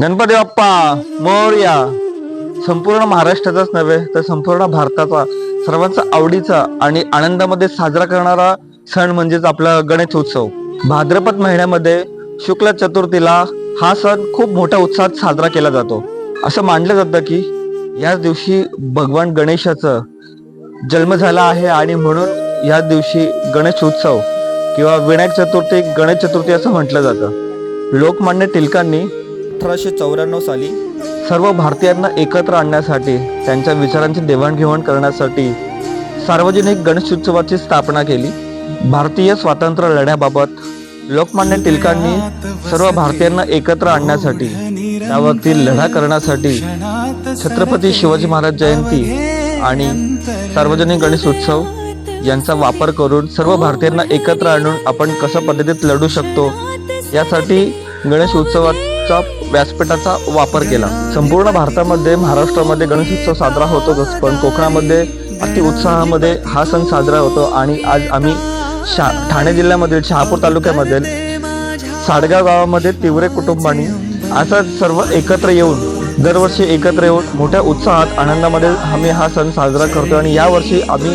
गणपती बाप्पा मोर्या. संपूर्ण महाराष्ट्राचाच नव्हे तर संपूर्ण भारताचा सर्वांचा आवडीचा आणि आनंदामध्ये साजरा करणारा सण म्हणजेच आपला गणेश उत्सव. भाद्रपद महिन्यामध्ये शुक्ल चतुर्थीला हा सण खूप मोठ्या उत्साहात साजरा केला जातो. असं मानलं जातं की याच दिवशी भगवान गणेशाचं जन्म झाला आहे आणि म्हणून या दिवशी गणेश उत्सव किंवा विनायक चतुर्थी गणेश चतुर्थी असं म्हटलं जातं. लोकमान्य टिळकांनी अठराशे चौऱ्याण्णव साली सर्व भारतीयांना एकत्र आणण्यासाठी त्यांच्या विचारांची देवाणघेवाण करण्यासाठी सार्वजनिक गणेश उत्सवाची स्थापना केली. भारतीय स्वातंत्र्य लढ्याबाबत लोकमान्य टिळकांनी सर्व भारतीयांना एकत्र आणण्यासाठी त्यावरती लढा करण्यासाठी छत्रपती शिवाजी महाराज जयंती आणि सार्वजनिक गणेश उत्सव यांचा वापर करून सर्व भारतीयांना एकत्र आणून आपण कशा पद्धतीत लढू शकतो यासाठी गणेश उत्सवाचा व्यासपीठाचा वापर केला. संपूर्ण भारतामध्ये महाराष्ट्रामध्ये गणेश उत्सव साजरा होतोच पण कोकणामध्ये अति उत्साहामध्ये हा सण साजरा होतो आणि आज आम्ही शा ठाणे जिल्ह्यामधील शहापूर तालुक्यामधील साडगाव गावामध्ये तिवरे कुटुंबानी असा सर्व एकत्र येऊन दरवर्षी एकत्र येऊन मोठ्या उत्साहात आनंदामध्ये आम्ही हा सण साजरा करतो आणि यावर्षी आम्ही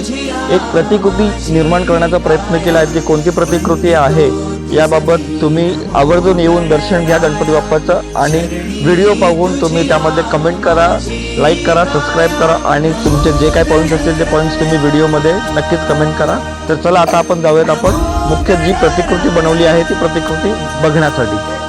एक प्रतिकृती निर्माण करण्याचा प्रयत्न केला आहे. की कोणती प्रतिकृती आहे? याबाबत तुम्ही आवर्जून येऊन दर्शन घ्या गणपती बाप्पाचं आणि व्हिडिओ पाहून तुम्ही त्यामध्ये कमेंट करा लाईक करा सबस्क्राईब करा आणि तुमचे जे काही पॉईंट्स असतील ते पॉईंट्स तुम्ही व्हिडिओमध्ये नक्कीच कमेंट करा. तर चला आता आपण जाऊयात आपण मुख्य जी प्रतिकृती बनवली आहे ती प्रतिकृती बघण्यासाठी.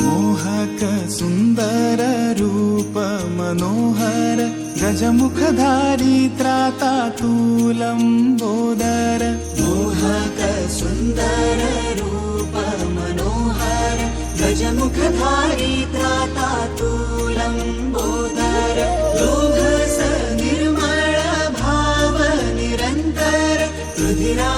मोहक सुन्दर रूप मनोहर गजमुखधारी त्रातातूलम्बोदर मोहक सुन्दर रूप मनोहर गजमुखधारी त्रातातूलम्बोदर लोभस निर्मळ भाव निरन्तर रुधिरा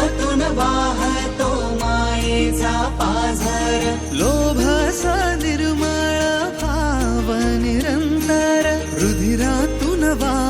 the